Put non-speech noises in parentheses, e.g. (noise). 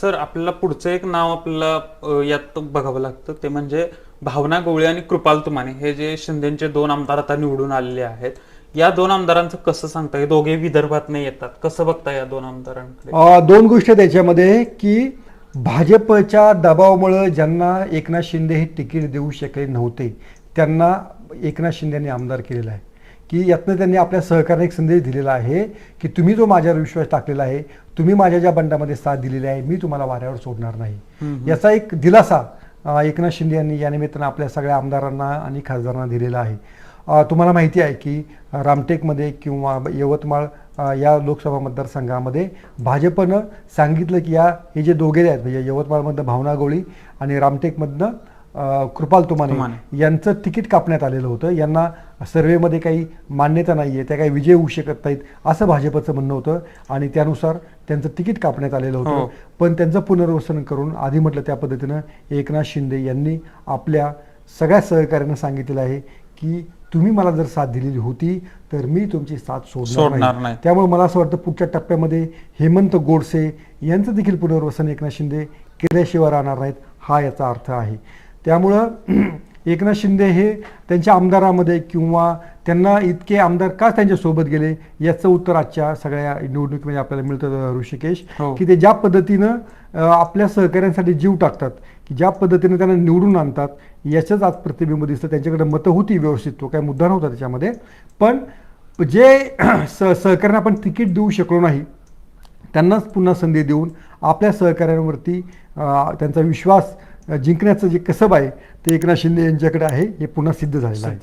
Sir आपल्याला पुढचं एक नाव आपल्याला यात बघावं लागतं. ते म्हणजे भावना गोळे आणि कृपाल तुमाने. हे जे शिंदेचे दोन आमदार आता निवडून आलेले आहेत या दोन आमदारांचं कसं सांगता हे दोघे विदर्भात नाही येतात. कसं बघता या दोन आमदारांकडे? दोन गोष्टी त्याच्यामध्ये की भाजपच्या दबावामुळं ज्यांना एकनाथ शिंदे हे तिकीट देऊ शकले नव्हते त्यांना एकनाथ शिंदे यांनी आमदार केलेला आहे. की यातनं त्यांनी आपल्या सहकार्याने एक संदेश दिलेला आहे की तुम्ही जो माझ्यावर विश्वास टाकलेला आहे तुम्ही माझ्या ज्या बंडामध्ये साथ दिलेली आहे मी तुम्हाला वाऱ्यावर सोडणार नाही. याचा एक दिलासा एकनाथ शिंदे यांनी या निमित्तानं आपल्या सगळ्या आमदारांना आणि खासदारांना दिलेला आहे. तुम्हाला माहिती आहे की रामटेकमध्ये किंवा यवतमाळ या लोकसभा मतदारसंघामध्ये भाजपनं सांगितलं की या हे जे दोघे आहेत म्हणजे यवतमाळमधनं भावना गवळी आणि रामटेकमधनं कृपाल तुमाने. यांचं तिकीट कापण्यात आलेलं होतं यांना सर्वेमध्ये काही मान्यता नाही आहे त्या काही विजय होऊ शकत नाहीत असं भाजपचं म्हणणं होतं आणि त्यानुसार त्यांचं तिकीट कापण्यात आलेलं हो. होतं पण त्यांचं पुनर्वसन करून आधी म्हटलं त्या पद्धतीनं एकनाथ शिंदे यांनी आपल्या सगळ्या सहकार्यानं सांगितलेलं आहे की तुम्ही मला जर साथ दिलेली होती तर मी तुमची साथ सोडणार नाही. त्यामुळे मला असं वाटतं पुढच्या टप्प्यामध्ये हेमंत गोडसे यांचं देखील पुनर्वसन एकनाथ शिंदे केल्याशिवाय राहणार नाहीत हा याचा अर्थ आहे त्यामुळं (clears throat) एकनाथ शिंदे हे त्यांच्या आमदारामध्ये किंवा त्यांना इतके आमदार का त्यांच्यासोबत गेले याचं उत्तर आजच्या सगळ्या निवडणुकीमध्ये आपल्याला मिळतं ऋषिकेश. हो. की ते ज्या पद्धतीनं आपल्या सहकाऱ्यांसाठी जीव टाकतात की ज्या पद्धतीनं त्यांना निवडून आणतात याचंच आज प्रतिबिंब दिसतं. त्यांच्याकडे मतं होती व्यवस्थित तो काही मुद्दा नव्हता त्याच्यामध्ये. पण जे (clears throat) स सहकाऱ्यांना आपण तिकीट देऊ शकलो नाही त्यांनाच पुन्हा संधी देऊन आपल्या सहकाऱ्यांवरती त्यांचा विश्वास जिंकण्याचं जे कसब आहे ते एकनाथ शिंदे यांच्याकडे आहे हे पुन्हा सिद्ध झालेलं आहे.